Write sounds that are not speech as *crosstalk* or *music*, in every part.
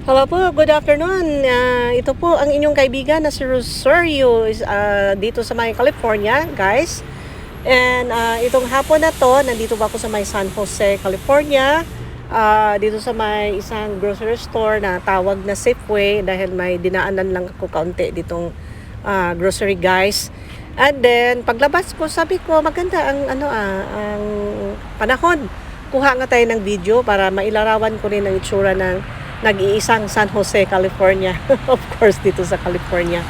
Hello po, good afternoon. Ah, ito po ang inyong kaibigan na si Rosario is, ah, dito sa may California, guys. And ah, itong hapon na to, nandito ba ako sa may San Jose, California. Ah, dito sa may isang grocery store na tawag na Safeway dahil may dinaanan lang ako kaunti ditong ah, grocery guys. And then paglabas ko, sabi ko maganda ang ano ah, ang panahon. Kuha nga tayo ng video para mailarawan ko rin ang itsura ng nag-iisang San Jose, California. *laughs* of course, dito sa California.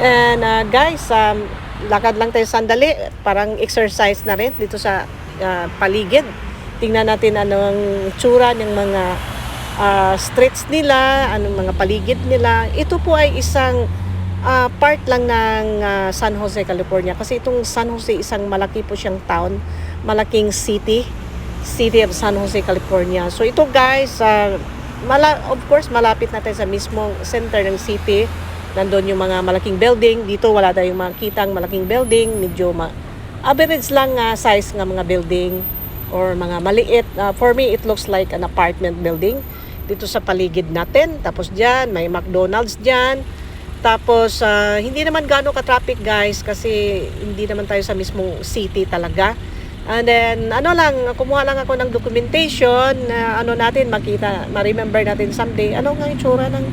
And uh, guys, um, lakad lang tayo sandali. Parang exercise na rin dito sa uh, paligid. Tingnan natin anong tsura ng mga uh, streets nila, anong mga paligid nila. Ito po ay isang uh, part lang ng uh, San Jose, California. Kasi itong San Jose, isang malaki po siyang town, malaking city, city of San Jose, California. So ito guys, uh, mala of course malapit na tayo sa mismong center ng city. Nandun yung mga malaking building. Dito wala tayong makitang malaking building. Medyo ma average lang nga size nga mga building or mga maliit. Uh, for me, it looks like an apartment building dito sa paligid natin. Tapos dyan, may McDonald's dyan. Tapos, uh, hindi naman gano'ng ka-traffic guys kasi hindi naman tayo sa mismong city talaga. And then, ano lang, kumuha lang ako ng documentation na ano natin, makita, ma-remember natin someday. Ano nga itsura ng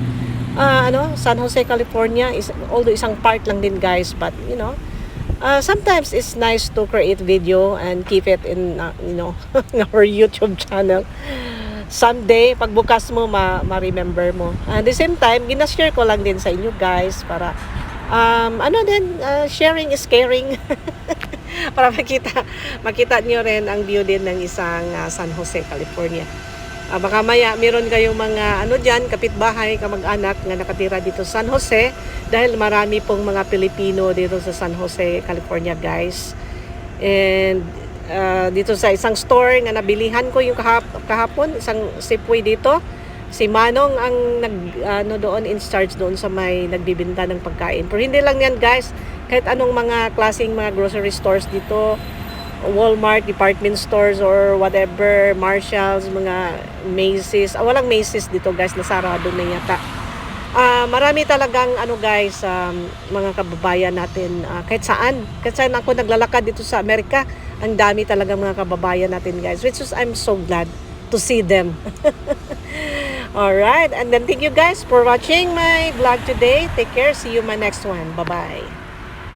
ah, ano, San Jose, California. Is, although isang part lang din guys, but you know, uh, sometimes it's nice to create video and keep it in, uh, you know, *laughs* our YouTube channel. Someday, pagbukas mo, ma- ma-remember mo. At the same time, ginashare ko lang din sa inyo guys para um, ano din, uh, sharing is caring. *laughs* *laughs* para makita makita niyo rin ang view din ng isang uh, San Jose, California. Uh, baka maya meron kayong mga ano diyan kapitbahay, kamag-anak nga nakatira dito sa San Jose dahil marami pong mga Pilipino dito sa San Jose, California, guys. And uh, dito sa isang store nga nabilihan ko yung kahap, kahapon, isang Safeway dito. Si Manong ang nag ano doon in charge doon sa may nagbibenta ng pagkain. Pero hindi lang 'yan, guys kahit anong mga klaseng mga grocery stores dito, Walmart, department stores or whatever, Marshalls, mga Macy's. Ah, walang Macy's dito guys, nasarado na yata. Ah, marami talagang ano guys, um, mga kababayan natin ah, kahit saan. Kahit saan ako naglalakad dito sa Amerika, ang dami talagang mga kababayan natin guys. Which is I'm so glad to see them. *laughs* Alright, and then thank you guys for watching my vlog today. Take care. See you my next one. Bye-bye.